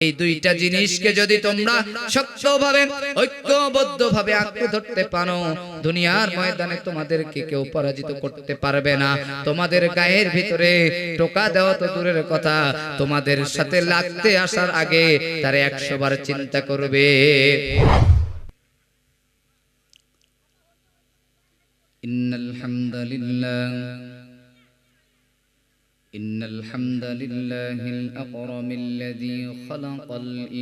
এই দুইটা জিনিসকে যদি তোমরা শক্তভাবে ঐক্যবদ্ধভাবে আঁকড়ে ধরতে পারো দুনিয়ার ময়দানে তোমাদেরকে কেউ পরাজিত করতে পারবে না। তোমাদের গায়ের ভিতরে টোকা দেওয়া তো দূরের কথা। তোমাদের সাথে লাগতে আসার আগে তারা একশোবার চিন্তা করবে। ইন্নাল হামদুলিল্লাহ। إن الحمد لله الأكرم الذي خلق الإنسان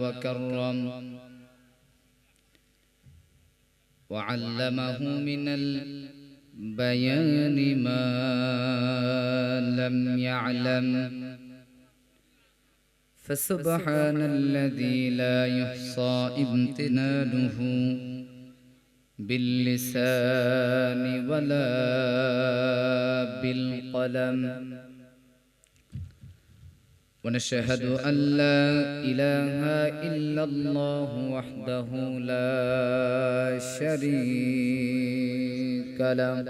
وكرم وعلمه من البيان ما لم يعلم فسبحان الذي لا يحصى امتنانه باللسان ولا بالقلم. ونشهد أن لا إله إلا الله وحده لا شريك له.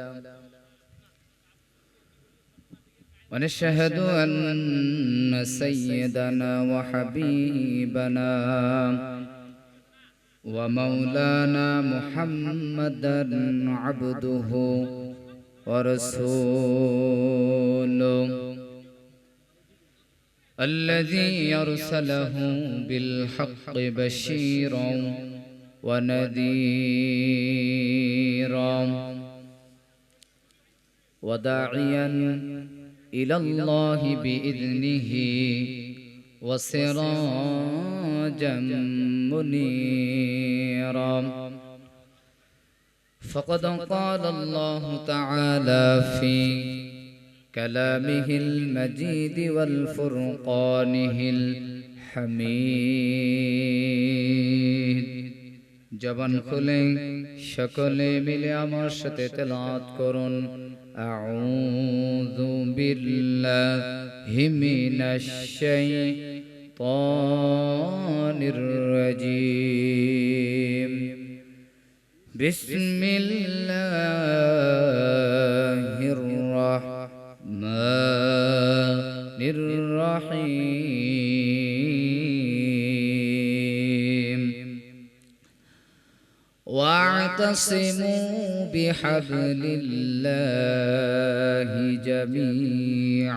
ونشهد أن سيدنا وحبيبنا ومولانا محمدا عبده ورسوله الذي يرسله بالحق بشيرا ونذيرا وداعيا إلى الله بإذنه وسراجا منيرا فقد قال الله تعالى في كلامه المجيد والفرقانه الحميد জবান খুলে সকলে মিলে আমার সাথে তেলাওয়াত করুন আউযু বিল্লাহি الشيطان الرجيم. بسم الله الرحمن الرحيم. واعتصموا بحبل الله جميعا.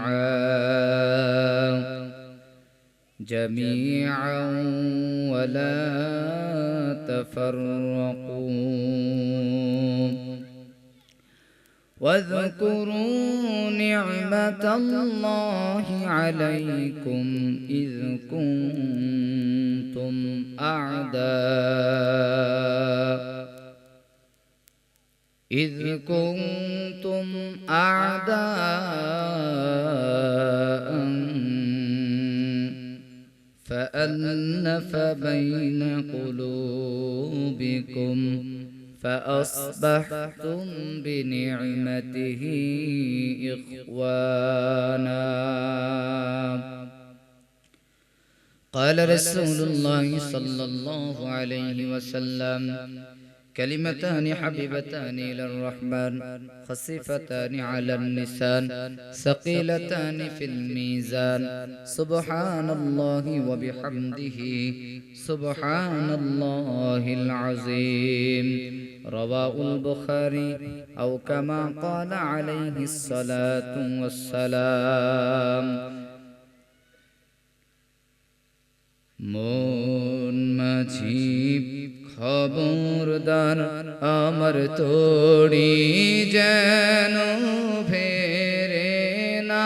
جميعا ولا تفرقوا واذكروا نعمة الله عليكم إذ كنتم أعداء. إذ كنتم أعداء. فألف بين قلوبكم فأصبحتم بنعمته إخوانا. قال رسول الله صلى الله عليه وسلم كلمتان حبيبتان إلى الرحمن خفيفتان على اللسان ثقيلتان في الميزان سبحان الله وبحمده سبحان الله العظيم رواه البخاري أو كما قال عليه الصلاة والسلام মন মাঝি খবরদার আমার তোড়ি যেন ফেরে না,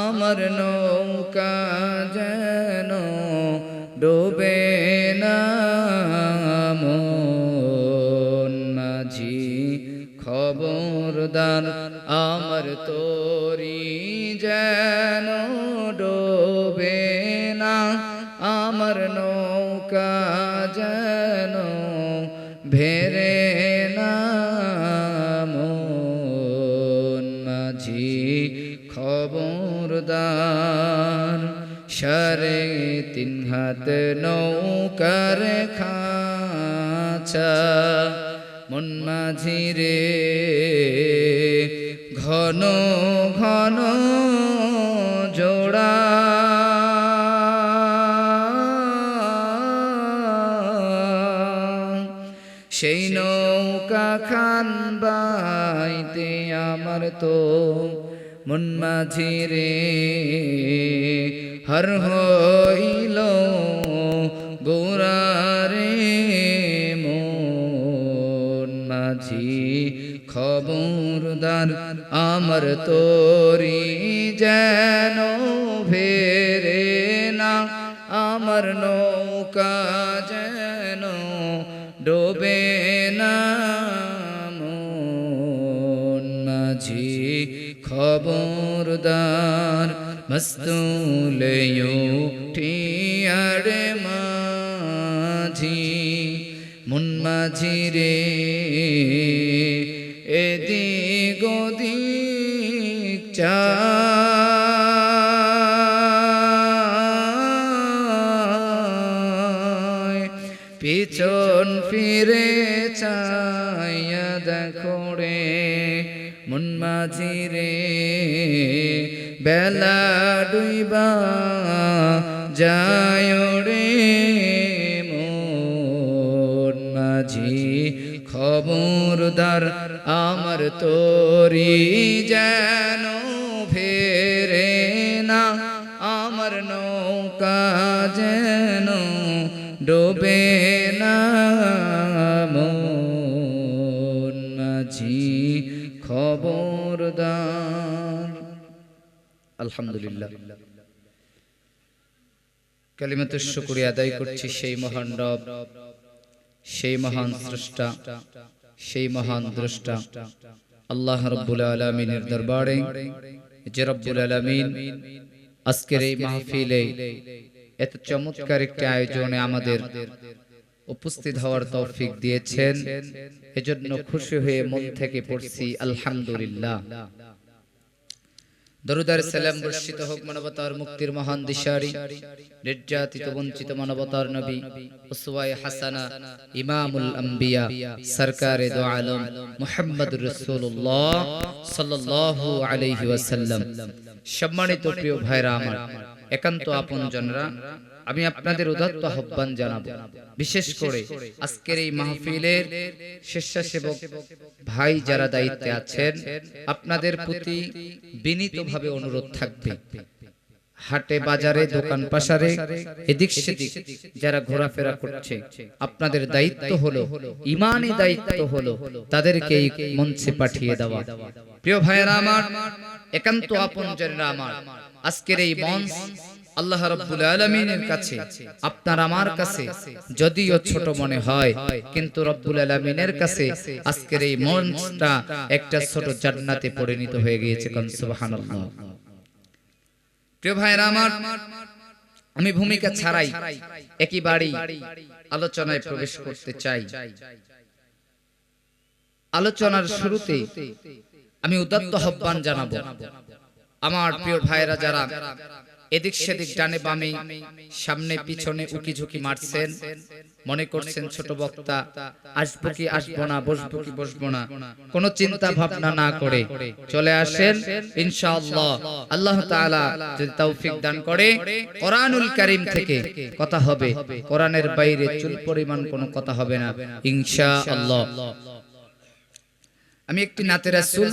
আমার নৌকা যেন ডোবে না মাঝি খবরদার আমার তোরি যেন সারে তিন হাত নৌকার খাঁচা মন মাঝিরে ঘন ঘন জোড়া। সেই নৌকা খান বাইতে আমার তো মন মাঝি রে, হর হইল গোরারে মন মাঝি খবর খবরদার আমার তোরি যেন ভেরে না, আমার নৌকা খবরদার মস্তুলে ঠিয়ারে মাঝি মন মাঝি রে এদি ওদিক চায় পিছন ফিরে মন মাঝি রে বেলা ডুইবা যায় রে। মন মাঝি খবরদার আমার তোরি যেন আলহামদুলিল্লাহ। কালিমাতুর শুকরিয়া আদায় করছি সেই মহান রব, সেই মহান স্রষ্টা, সেই মহান দ্রষ্টা। আল্লাহ রব্বুল আলমিনের দরবারে যে রব্বুল আলমিন আজকের এই মাহফিলে এত চমৎকার একটি আয়োজনে আমাদের উপস্থিত হওয়ার তৌফিক দিয়েছেন। এজন্য খুশি হয়ে মন থেকে পড়ছি, আলহামদুলিল্লাহ। দরুদার সালাম বর্ষিত হোক মানবতার মুক্তির মহান দিশারি। নির্যাতিত বঞ্চিত মানবতার নবী উসওয়ায়ে হাসানা ইমামুল আম্বিয়া সরকারে দো আলম মুহাম্মদ রাসূলুল্লাহ সাল্লাল্লাহু আলাইহি ওয়াসাল্লাম। সম্মানিত প্রিয় ভাইরা আমার একান্ত আপনজনরা আমি আপনাদের উদাত্ত আহ্বান জানাব। বিশেষ করে আজকের এই মাহফিলের স্বেচ্ছাসেবক ভাই যারা দায়িত্বে আছেন, আপনাদের প্রতি বিনীতভাবে অনুরোধ থাকবে। হাটে, বাজারে, দোকান পাশারে, এদিক সেদিক যারা ঘোরাফেরা করছে, আপনাদের দায়িত্ব হলো ইমানই দায়িত্ব হলো তাদেরকে এই মঞ্চে পাঠিয়ে দেওয়া। প্রিয় ভাইয়েরা আমার, একান্ত আপনজনেরা আমার, আজকের এই মঞ্চ আল্লাহ রাব্বুল আলামিনের কাছে, আপনার আমার কাছে, যদিও ছোট মনে হয়, কিন্তু রব্বুল আলামিনের কাছে আজকের এই মঞ্চটা একটা ছোট জান্নাতে পরিণত হয়ে গিয়েছে কোন সুবহানাল্লাহ। প্রিয় ভাইরা আমার, আমি ভূমিকা ছাড়াই একই বাড়ি আলোচনায় প্রবেশ করতে চাই। আলোচনার শুরুতে আমি উদাত্ত আহ্বান জানাব। আমার প্রিয় ভাইরা যারা এদিক সেদিক ডানে বামে সামনে পিছনে উকি ঝুঁকি মারছেন। মনে করছেন ছোট বক্তা আসব কি আসব না বসবো কি বসবো না। কোন চিন্তা ভাবনা না করে চলে আসেন। ইনশাআল্লাহ। আল্লাহ তাআলা যদি তৌফিক দান করে কোরআনুল কারীম থেকে কথা হবে। কোরআনের বাইরে চুল পরিমাণ কোনো কথা হবে না। ইনশাআল্লাহ। আমি একটি নাতের রাসূল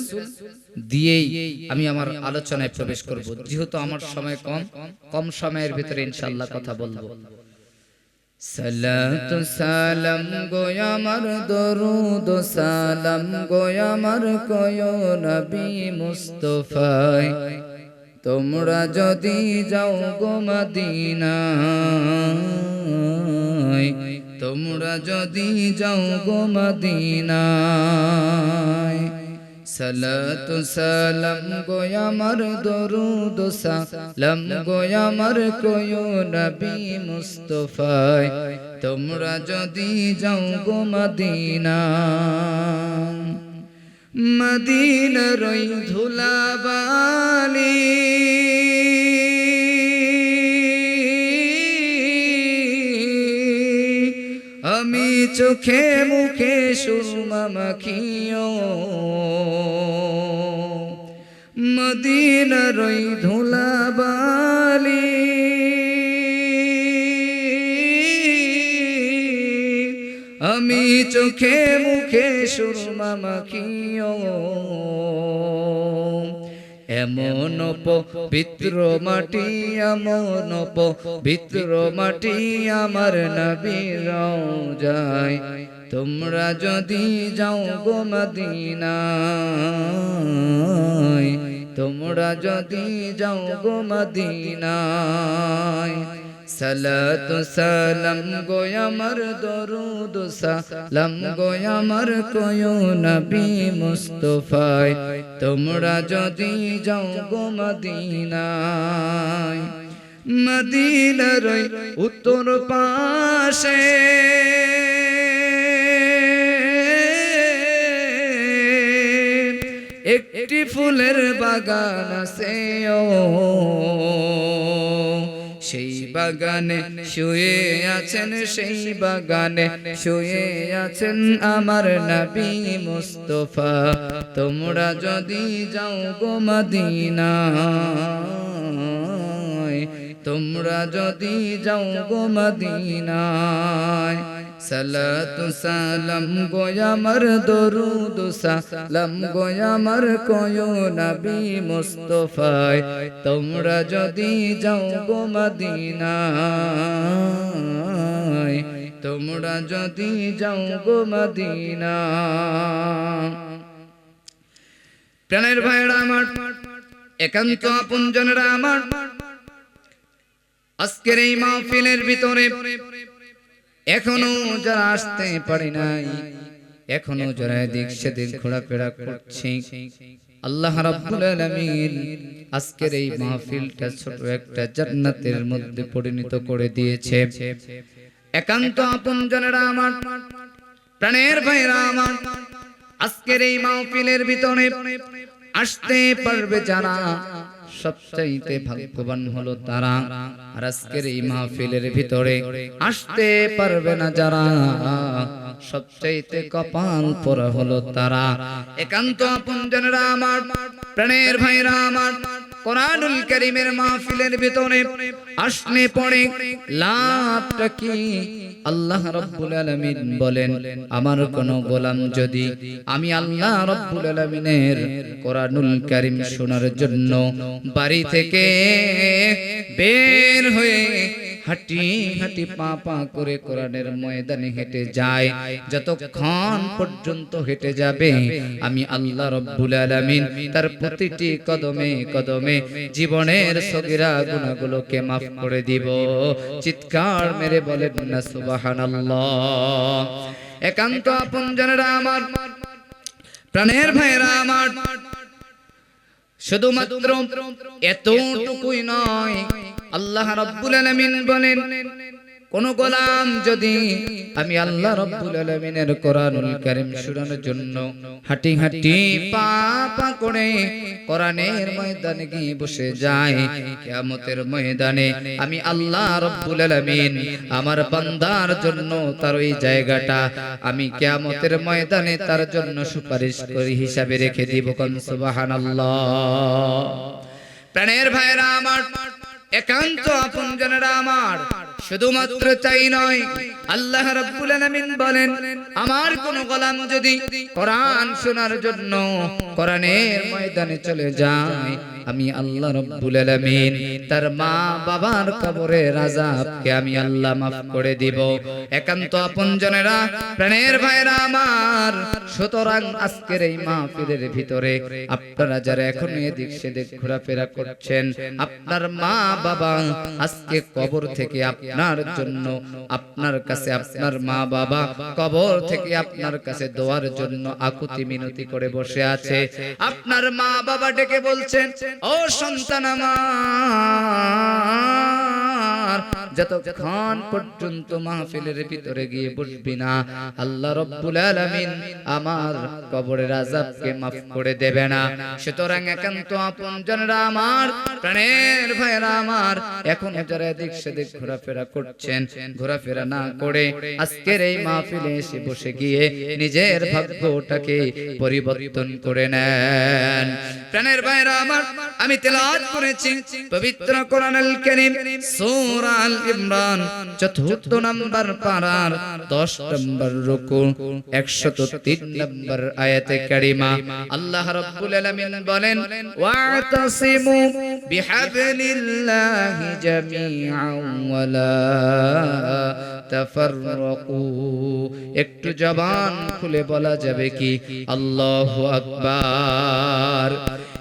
দিয়েই আমি আমার আলোচনায় প্রবেশ করব। যেহেতু আমার সময় কম কম সময়ের ভিতরে ইনশাআল্লাহ কথা বলব। সালাত সালাম গো আমার, দরুদ সালাম গো আমার কয় নবী মুস্তাফায়। তোমরা যদি যাও গো মদিনায় তোমরা যদি যাও গো মদিনায়, সালাতু সালাম গো আমার দরুদ সালাম গো আমার কয় নবী মুস্তাফায়, তোমরা যদি যাও গো মদিনা মদিনার ওই ধুলাবালি চোখে মুখে সুরমা মাখিও। মদিনার ওই ধুলাবালি। আমি চোখে মুখে সুরমা মাখিও। এমন পবিত্র মাটি, এমন পবিত্র মাটি আমার নবীর যায় তোমরা যদি যাও গো মদিনায়, তোমরা যদি যাও গো মদিনায় সালাতু সালাম গো আমার দরুদ সালাম গো আমার কয়ো নবী মুস্তফায়। তোমরা যদি যাও গো মদিনায়, মদিনার উত্তর পাশে। একটি ফুলের বাগান আছে ও। সেই বাগানে শুয়ে আছেন, সেই বাগানে শুয়ে আছেন আমার নবী মুস্তফা। তোমরা যদি যাও গো মদিনা তোমরা যদি যাও গো সালাতু সালাম গো আমার দরুদ সালাম গো আমার কয়ো নবী মুস্তফায়, তোমরা যদি যাও গো মদিনায়, তোমরা যদি যাও গো মদিনা প্রাণের ভাইরা আমার, একান্ত আপনজনেরা আমার, আজকের এই মাহফিলের ভিতরে এখনও যারা আসতে পারি নাই এখনও যারা এদিক সেদিক ঘোরাফেরা করছে আল্লাহ রাব্বুল আলামিন আজকের এই মাহফিলটা ছোট একটা জান্নাতের মধ্যে পরিণত করে দিয়েছে। একান্ত আপনজনেরা আমার প্রাণের ভাইরা আমার আজকের এই মাহফিলের ভিতরে আসতে পারবে যারা। সবচাইতে ভাগ্যবান হলো তারা। আর আজকের এই মাহফিলের ভিতরে আসতে পারবে না যারা। সবচাইতে কপাল পরা হলো তারা। একান্ত আপনজনেরা আমার প্রাণের ভাইরা আমার কোরআনুল করিমের মাহফিলের ভিতরে আসলে পড়ে লাভটা কি? আল্লাহ রাব্বুল আলামিন বলেন, আমার কোন গোলাম যদি আমি আল্লাহ রাব্বুল আলামিনের কোরআনুল করিম শোনার জন্য বাড়ি থেকে বের হয়ে হাঁটি হাঁটি পা পা করে কোরআনের ময়দানে হেঁটে যায় যতক্ষণ পর্যন্ত হেঁটে যাবে, আমি আল্লাহ রব্বুল আলামিন তার প্রতিটি কদমে কদমে জীবনের সগিরা গুণাগুলোকে মাফ করে দিব। চিৎকার মেরে বলেন না, সুবহানাল্লাহ। একান্ত আপনজনেরা আমার, প্রাণের ভাইরা আমার, শুধুমাত্র এতটুকুই নয় আল্লাহ রাব্বুল আলামিন বলেন, কোন গোলাম যদি আমি আল্লাহ রাব্বুল আলামিনের কোরআনুল কারীম শোনানোর জন্য হাঁটি হাঁটি পা করে কোরআনের ময়দানে গিয়ে বসে যায় কিয়ামতের ময়দানে আমি আল্লাহ রাব্বুল আলামিন আমার বান্দার জন্য তার ওই জায়গাটা আমি কিয়ামতের ময়দানে তার জন্য সুপারিশ করি হিসাবে রেখে দিব কোন সুবহানাল্লাহ। প্রাণের ভাইরা আমার একান্ত আপনজনেরা আমার। শুধুমাত্র চাই নয়, আল্লাহ রাব্বুল আলামিন বলেন, আমার কোন গোলাম যদি কোরআন শোনার জন্য কোরআনের ময়দানে চলে যায় আমি আল্লাহ রাব্বুল আলামিন, তার মা বাবার কবরের আযাবকে আমি আল্লাহ maaf করে দিব। একান্ত আপনজনেরা প্রাণের ভাইরা আমার, সুতরাং আজকের এই মাহফিলের ভিতরে আপনারা যারা এখন এদিক সেদিক ঘোরাফেরা করছেন, আপনার মা বাবা আজকে কবর থেকে আপনার জন্য, আপনার কাছে আপনার মা বাবা কবর থেকে আপনার কাছে দোয়ার জন্য আকুতি মিনতি করে বসে আছে। আপনার মা বাবা ডেকে বলছেন ও সন্তান আমার। যতক্ষণ পর্যন্ত মাহফিলের ভিতরে গিয়ে বসবি না, আল্লাহ রব্বুল আলামিন আমার কবরের আযাবকে maaf করে দেবে না। সুতরাং একান্ত আপনজনরা আমার, প্রাণের ভাইরা আমার, এখন যারা এদিক সেদিক ঘোরাফেরা করছেন, ঘোরাফেরা না করে আজকের এই মাহফিলে এসে বসে গিয়ে নিজের ভাগ্যটাকে পরিবর্তন করে নেন। প্রাণের ভাইরা আমার, আমি তেলাওয়াত করেছি, পবিত্র কোরআনুল কারীম, সূরা আল ইমরান, চতুর্থ নাম্বার পারার দশ নম্বর রুকু একশত তিন নম্বর আয়াতে কারিমা। আল্লাহ রব্বুল আলামিন বলেন, ওয়াতাসিমু বিহাবলিল্লাহি জামিআন ওয়ালা তাফাররাকু। একটু জবান খুলে বলা যাবে কি? আল্লাহু আকবার।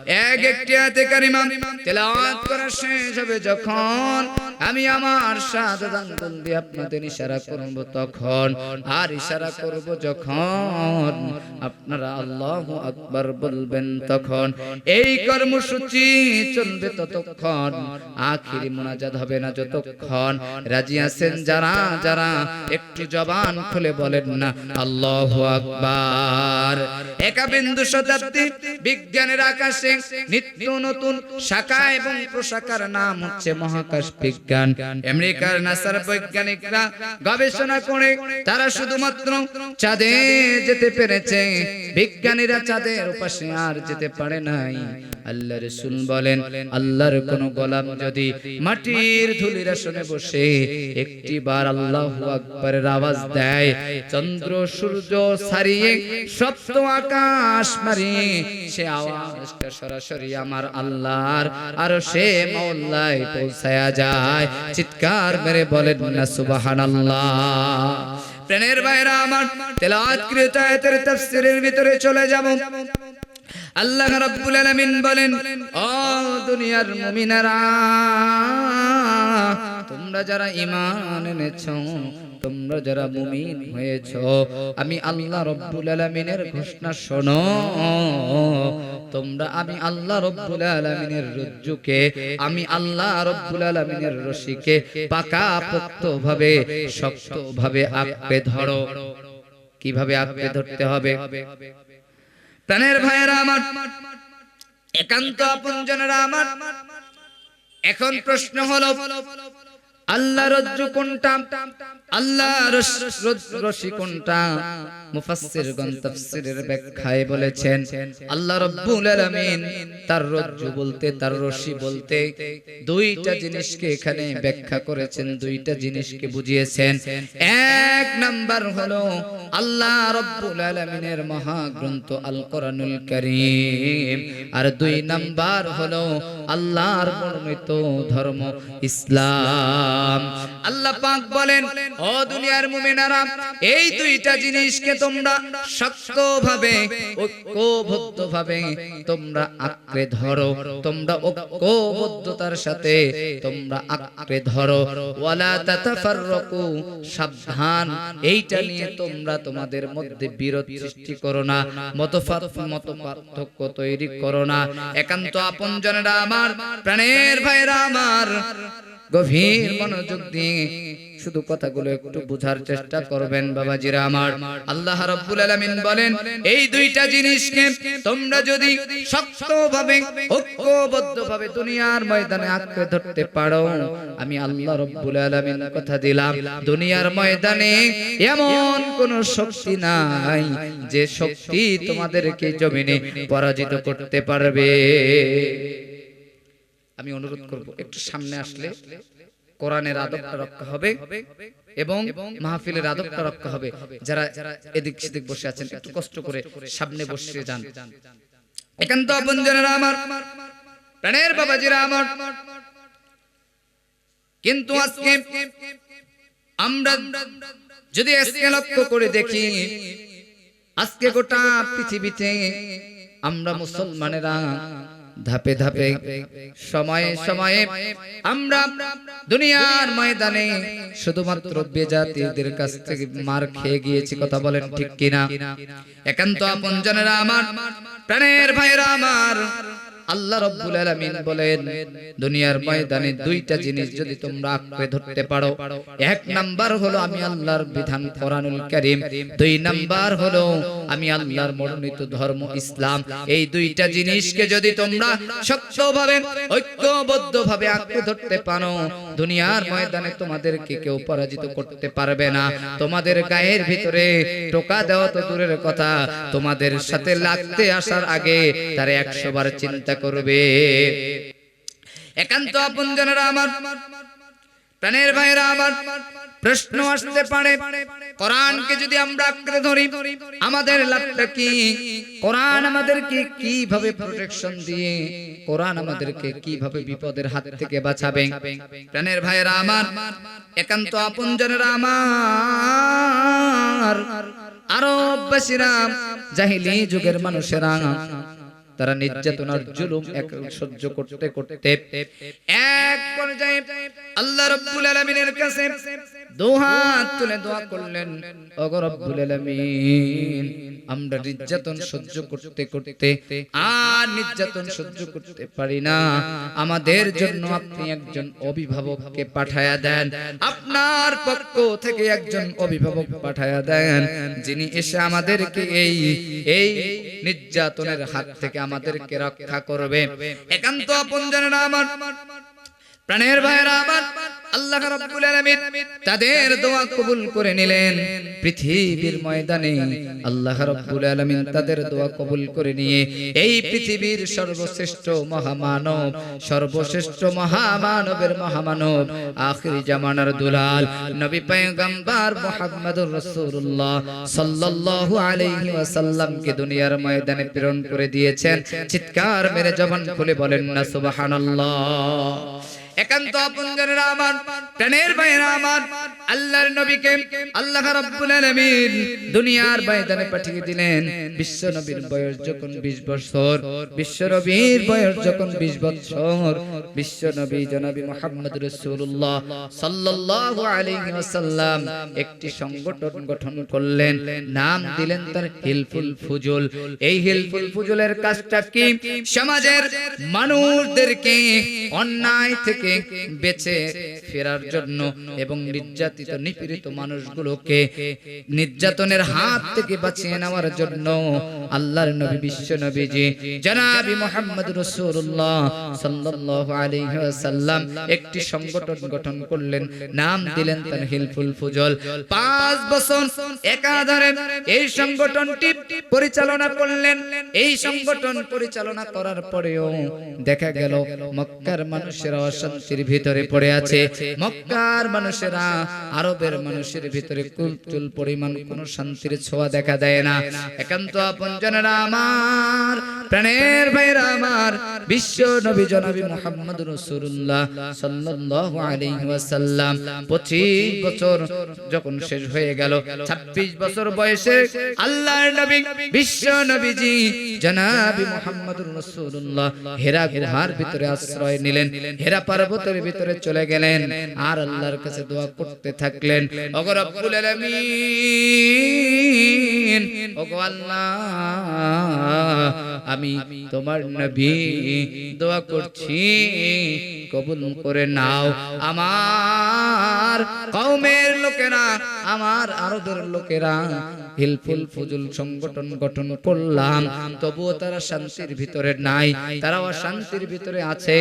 এক একটি আয়াতে কারিমা তেলাওয়াত করা শেষ হবে যখন আমি আমার আঙ্গুল দিয়ে আপনাদের ইশারা করব তখন আর ইশারা করব যখন আপনারা আল্লাহু আকবার বলবেন তখন। এই কর্মসূচি চলবে ততক্ষণ। আখিরি মোনাজাত হবে না যতক্ষণ। রাজি আছেন যারা যারা একটু জবান খুলে বলেন না, আল্লাহু আকবার। একাবিন্দু শতাব্দী বিজ্ঞানের আকাশে নিত্য নতুন শাখা এবং প্রশাখার নাম হচ্ছে মহাকাশ বিজ্ঞান। আমেরিকার নাসার বৈজ্ঞানিকরা গবেষণা করে তারা শুধুমাত্র চাঁদে যেতে পেরেছে। বিজ্ঞানীরা চাঁদের উপাসে আর যেতে পারে নাই। আল্লাহ রসুল বলেন, আল্লাহর কোন গোলাম যদি মাটির ধুলির আসনে বসে একটি বার আল্লাহ আকবরের আওয়াজ দেয়, চন্দ্র, সূর্য ছাড়িয়ে সপ্ত আকাশ মারিয়ে সে আওয়াজটা সরাসরি আমার আল্লাহর আর সে মৌলায় পৌঁছায়া যায়। চিৎকার মেরে বলেন, না, সুবহানাল্লাহ। প্রাণের বাইরা আমার তেলাওয়াত তাফসীরের ভিতরে চলে যাব। আল্লাহ রাব্বুল আলামিন বলেন, ও দুনিয়ার মুমিনারা, তোমরা যারা ঈমান এনেছো তোমরা যারা মুমিন হয়েছো, আমি আল্লাহ রব্বুল আলামিনের ঘোষণা শোনো। তোমরা, আমি আল্লাহ রব্বুল আলামিনের রজ্জুকে, আমি আল্লাহ রব্বুল আলামিনের রশিকে পাকা পোক্ত ভাবে শক্ত ভাবে আঁকড়ে ধরো। কীভাবে আঁকড়ে ধরতে হবে? প্রাণের ভাইয়েরা আমার, একান্ত আপনজনেরা আমার, এখন প্রশ্ন হলো, আল্লাহ রজ্জু কোনটা? আল্লাহ রশি কোনটা মুফাসসির গণ তাফসীরের ব্যাখ্যায় বলেছেন। আল্লাহ রাব্বুল আলামিন তার রজ্জু বলতে তার রশি বলতে দুইটা জিনিসকে এখানে ব্যাখ্যা করেছেন দুইটা জিনিসকে বুঝিয়েছেন। এক নাম্বার হলো আল্লাহ রাব্বুল আলামিনের মহাগ্রন্থ আল কোরআনুল কারীম। আর দুই নাম্বার হলো আল্লাহর মনোনীত ধর্ম ইসলাম। আল্লাহ পাক বলেন ও দুনিয়ার মুমিনারা, এই দুইটা জিনিসকে তোমরা শক্তভাবে, ঐক্যবদ্ধভাবে তোমরা আঁকড়ে ধরো। তোমরা ঐক্যবদ্ধতার সাথে তোমরা আঁকড়ে ধরো। সাবধান, এইটা নিয়ে তোমরা তোমাদের মধ্যে বিরোধ সৃষ্টি করো না মত পার্থক্য তৈরি করো না। একান্ত আপনজনেরা আমার, প্রাণের ভাইরা আমার, গভীর মনোযোগ দিয়ে শুধু কথাগুলো একটু বোঝার চেষ্টা করবেন, বাবাজিরা আমার। আল্লাহ রাব্বুল আলামিন বলেন, এই দুইটা জিনিসকে তোমরা যদি শক্তভাবে, ঐক্যবদ্ধভাবে দুনিয়ার ময়দানে আঁকড়ে ধরতে পারো, আমি আল্লাহ রাব্বুল আলামিন কথা দিলাম, দুনিয়ার ময়দানে এমন কোন শক্তি নাই যে শক্তি তোমাদেরকে জমিনে পরাজিত করতে পারবে। আমি অনুরোধ করব, একটু সামনে আসলে কোরআনের আদবটা রক্ষা হবে এবং মাহফিলের আদবটা রক্ষা হবে। যারা এদিক সেদিক বসে আছেন, একটু কষ্ট করে সামনে বসে যান। একান্ত আপনজনেরা আমার, প্রাণের বাবাজিরা আমার। কিন্তু আজকে আমরা যদি আজকে লক্ষ্য করে দেখি, আজকে গোটা পৃথিবীতে আমরা মুসলমানেরা ধাপে ধাপে সময়ে সময়ে আমরা দুনিয়ার ময়দানে শুধুমাত্র বেজাতিদের কাছ থেকে মার খেয়ে গিয়েছি, কথা বলেন ঠিক কিনা? একান্ত আপনজনেরা আমার, প্রাণের ভাইরা আমার আল্লাহ রব্বুল আলামিন বলেন, দুনিয়ার ময়দানে দুইটা জিনিস যদি তোমরা আঁকড়ে ধরতে পারো, এক নাম্বার হলো আমি আল্লাহর বিধান কোরআনুল কারীম, দুই নাম্বার হলো আমি আল্লাহর মনোনীত ধর্ম ইসলাম। এই দুইটা জিনিসকে যদি তোমরা শক্তভাবে ঐক্যবদ্ধভাবে আঁকড়ে ধরতে পারো, দুনিয়ার ময়দানে তোমাদেরকে কেউ পরাজিত করতে পারবে না। তোমাদের গায়ের ভিতরে টোকা দেওয়া তো দূরের কথা, তোমাদের সাথে লাগতে আসার আগে তার একশো বার চিন্তা করবে। একান্ত আপনজনেরা আমার, প্রাণের ভাইরা আমার প্রশ্ন আসতে পারে। কোরআনকে যদি আমরা আঁকড়ে ধরি, আমাদের লাভটা কি? কোরআন আমাদেরকে কীভাবে প্রোটেকশন দিয়ে, কোরআন আমাদেরকে কীভাবে বিপদের হাত থেকে বাঁচাবে? প্রাণের ভাইরা আমার, একান্ত আপনজনেরা আমার। আরববাসীরা জাহিলি যুগের মানুষেরা তারা নির্যাতনার জুলুম এক সহ্য করতে করতে এক পর্যায়ে আল্লাহ রাব্বুল আলামিনের কাছে দুহাত তুলে দোয়া করলেন আলামিন, আমরা নির্যাতন সহ্য করতে করতে আর নির্যাতন সহ্য করতে পারি না। আমাদের জন্য আপনি একজন অভিভাবককে পাঠায়া দেন, আপনার পক্ষ থেকে একজন অভিভাবক পাঠায়া দেন, যিনি এসে আমাদেরকে এই এই নির্যাতনের হাত থেকে আমাদেরকে রক্ষা করবে। একান্ত আপনজনেরা আমার প্রাণের ভাইয়েরা আমার আল্লাহ রাব্বুল আলামিন তাদের দোয়া কবুল করে নিলেন। পৃথিবীর ময়দানে আল্লাহ রাব্বুল আলামিন তাদের দোয়া কবুল করে নিয়ে এই পৃথিবীর সর্বশ্রেষ্ঠ মহামানব, সর্বশ্রেষ্ঠ মহামানবের মহামানব, আখিরি জামানার দুলাল, নবী পয়গম্বর মুহাম্মদুর রাসূলুল্লাহ সাল্লাল্লাহু আলাইহি ওয়াসাল্লামকে দুনিয়ার ময়দানে প্রেরণ করে দিয়েছেন। চিৎকার মেরে জবান খুলে বলেন না, সুবহানাল্লাহ। একান্ত আপনজনেরা আমার প্রাণের ভাইয়েরা আমার আল্লাহর নবীকে আল্লাহ রাব্বুল আলামিন দুনিয়ার ময়দানে পাঠিয়ে দিলেন। বিশ্ব নবীর বয়স যখন 20 বছর বিশ্ব নবীর বয়স যখন 20 বছর বিশ্ব নবী জনাবী মুহাম্মদ রাসূলুল্লাহ সাল্লাল্লাহু আলাইহি ওয়াসাল্লাম একটি সংগঠন গঠন করলেন। নাম দিলেন তার হিলফুল ফুজুল। এই হিলফুল ফুজুলের কাজটা কি? সমাজের মানুষদেরকে অন্যায় থেকে বেঁচে ফেরার জন্য এবং নির্যাতিত, নিপীড়িত মানুষগুলোকে নির্যাতনের হাত থেকে বাঁচিয়ে নেওয়ার জন্য আল্লাহর নবী, বিশ্ব নবীজি জনাবি মোহাম্মদ রাসূলুল্লাহ সাল্লাল্লাহু আলাইহি ওয়াসাল্লাম একটি সংগঠন গঠন করলেন, নাম দিলেন তার হিলফুল ফুজল। পাঁচ বছর একাধারে এই সংগঠনটি পরিচালনা করলেন। এই সংগঠন পরিচালনা করার পরেও দেখা গেল, মক্কার মানুষেরা অশান্তির ভিতরে পড়ে আছে। মক্কার মানুষেরা, আরবের মানুষের ভিতরে কুলচুল পরিমাণ কোন শান্তির ছোঁয়া দেখা দেয় না। একান্ত আপনজনেরা আমার, প্রাণের ভাইরা আমার, বিশ্ব নবী জনাবী মুহাম্মদ রাসূলুল্লাহ সাল্লাল্লাহু আলাইহি ওয়াসাল্লাম। 25 বছর যখন শেষ হয়ে গেল 26 বছর বয়সে আল্লাহর নবী, বিশ্ব নবীজি জনাবী মুহাম্মদুর রাসূলুল্লাহ হেরা গুহার ভিতরে আশ্রয় নিলেন। হেরা পর্বতের ভিতরে চলে গেলেন। আর আল্লাহর কাছে দোয়া করতে থাকলেন। ওগো রব্বুল আলামিন, ওগো আল্লাহ আমি তোমার নবী। দোয়া করছি, কবুল করে নাও। আমার কওমের লোকেরা, আমার আরবের লোকেরা, হিলফুল ফুজুল সংগঠন গঠন করলাম। তবুও তারা শান্তির ভিতরে নাই। তারা অশান্তির ভিতরে আছে।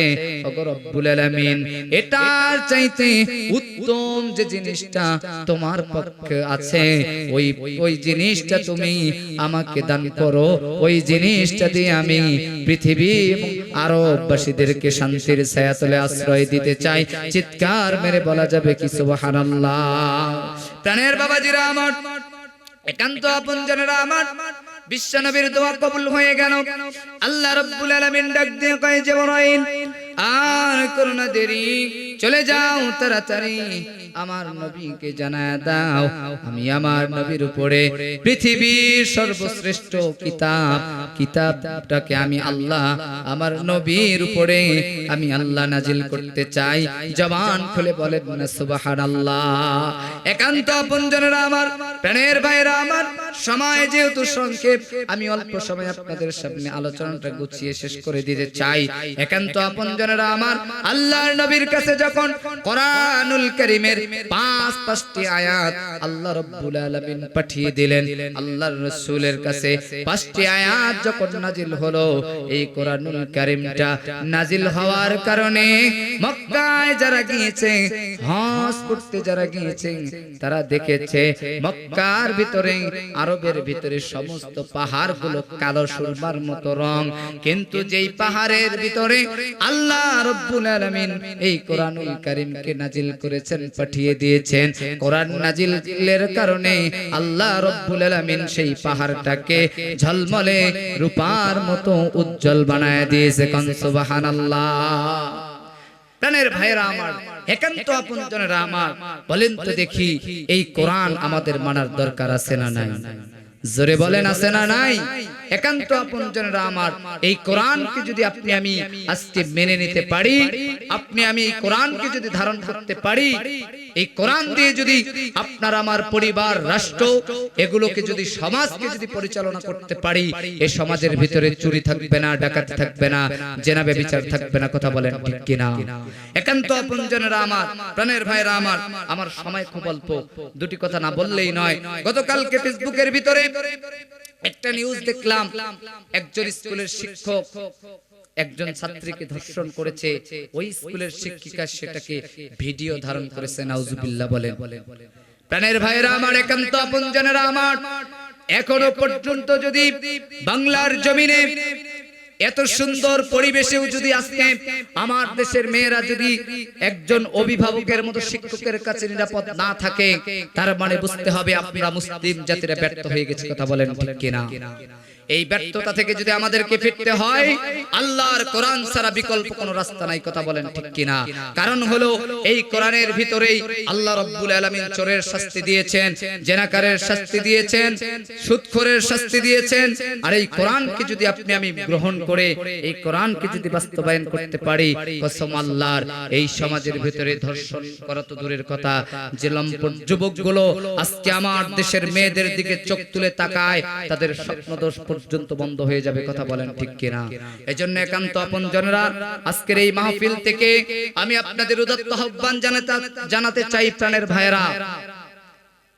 রব্বুল আলামিন, এটার চাইতে উত্তম যে জিনিসটা তোমার পক্ষে আছে, ওই ওই জিনিসটা তুমি আমাকে দান করো। ওই জিনিসটা দিয়ে আমি পৃথিবী আরববাসীদেরকে শান্তির ছায়াতলে আশ্রয় দিতে চাই, চিৎকার মেরে বলা যাবে কি সুবহানাল্লাহ? প্রাণের বাবাজিরা আমার, একান্ত আপনজনেরা আমার বিশ্বনবীর দোয়া কবুল হয়ে গেল। আল্লাহ রাব্বুল আলামিন ডাক দিয়ে কয় জিবরাইল আর করোনা দেরি চলে যাও তাড়াতাড়ি। আমার নবীকে জানায় দাও, আমি আমার নবীর উপরে পৃথিবীর সর্বশ্রেষ্ঠ কিতাব। কিতাবটাকে আমি আল্লাহ, আমার নবীর উপরে আমি আল্লাহ নাজিল করতে চাই। জবান খুলে বলেন না সুবহানাল্লাহ। একান্ত আপনজনেরা আমার, প্রাণের ভাইরা আমার, সময় যেহেতু সংক্ষেপ, আমি অল্প সময় আপনাদের সামনে আলোচনাটা গুছিয়ে শেষ করে দিতে চাই। একান্ত আপনজনেরা আমার, আল্লাহর নবীর কাছে যখন কোরআনুল কারীমের পাঁচ পাঁচটি আয়াত আল্লাহ রাব্বুল আলামিন পাঠিয়ে দিলেন, আল্লাহর রাসূলের কাছে পাঁচটি আয়াত যখন নাজিল হলো, এই কোরআনুল কারীমটা নাজিল হওয়ার কারণে মক্কায় যারা গিয়েছে, হজ করতে যারা গিয়েছে, তারা দেখেছে মক্কার ভিতরে, আরবের ভিতরে সমস্ত পাহাড়গুলো কালো সুরমার মতো রং। কিন্তু যেই পাহাড়ের ভিতরে আল্লাহ রব্বুল আলামিন এই কোরআন কোরআনুল কারীমকে নাজিল করেছেন পাঠিয়ে দিয়েছেন। কোরআন নাজিলের কারণে আল্লাহ রব্বুল আলামিন সেই পাহাড়টাকে ঝলমলে রূপার মতো উজ্জ্বল বানায় দিয়েছে। কোন সুবহানাল্লাহ। প্রাণের ভাইরা আমার একান্ত আপনজনেরা আমার। বলেন তো দেখি এই কোরআন আমাদের মানার দরকার আছে না নাই? জোরে বলেন আছে না নাই? একান্ত আপনজনেরা আমার। এই কোরআনকে যদি আপনি আমি আজকে মেনে নিতে পারি আপনি আমি এই কোরআনকে যদি ধারণ করতে পারি এই কোরআন দিয়ে যদি আপনার আমার পরিবার রাষ্ট্র এগুলোকে যদি সমাজকে যদি পরিচালনা করতে পারি এই সমাজের ভিতরে চুরি থাকবে না ডাকাতি থাকবে না জেনাবে বিচার থাকবে না কথা বলেন ঠিক কিনা। একান্ত আপনজনেরা আমার প্রাণের ভাইরা আমার আমার সময় খুব অল্প। দুটি কথা না বললেই নয় গতকালকে ফেসবুকের ভিতরে একটা নিউজ দেখলাম, একজন স্কুলের শিক্ষক, একজন ছাত্রীকে ধর্ষণ করেছে। ওই স্কুলের শিক্ষিকা সেটাকে ভিডিও ধারণ করেছে, নাউজুবিল্লাহ বলেন। প্রাণের ভাইরা আমার একান্ত আপনজনেরা আমার, এখনও পর্যন্ত যদি বাংলার জমিনে এত সুন্দর পরিবেশেও যদি আজকে আমার দেশের মেয়েরা যদি একজন অভিভাবকের মতো শিক্ষকের কাছে নিরাপদ না থাকে তার মানে বুঝতে হবে আপনারা মুসলিম জাতিরা ব্যর্থ হয়ে গেছে কথা বলেন ঠিক কিনা। এই ব্যর্থতা থেকে যদি আমাদেরকে ফিরতে হয়, আল্লাহর কোরআন ছাড়া বিকল্প কোনো রাস্তা নাই, কথা বলেন ঠিক কিনা? কারণ হলো, এই কোরআনের ভিতরেই আল্লাহ রব্বুল আলামিন চোরের শাস্তি দিয়েছেন, জেনাকারের শাস্তি দিয়েছেন, সুদখোরের শাস্তি দিয়েছেন, আর এই কোরআনকে যদি আপনি আমি গ্রহণ করে, এই কোরআনকে যদি বাস্তবায়ন করতে পারি, কসম আল্লাহর, এই সমাজের ভিতরে ধর্ষণ করা তো দূরের কথা। যে লম্পট যুবকগুলো আজকে আমার দেশের মেয়েদের দিকে চোখ তুলে তাকায়, তাদের স্বপ্নদোষ পর্যন্ত বন্ধ হয়ে যাবে কথা বলেন ঠিক কিনা? এজন্য একান্ত আপন জনরা, আজকের এই মাহফিল থেকে আমি আপনাদের উদাত্ত আহ্বান জানাতে জানাতে চাই প্রাণের ভাইরা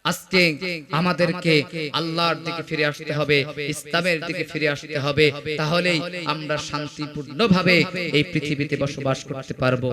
আজকে আমাদেরকে আল্লাহর দিকে ফিরে আসতে হবে, ইসলামের দিকে ফিরে আসতে হবে, তাহলেই আমরা শান্তিপূর্ণভাবে এই পৃথিবীতে বসবাস করতে পারব।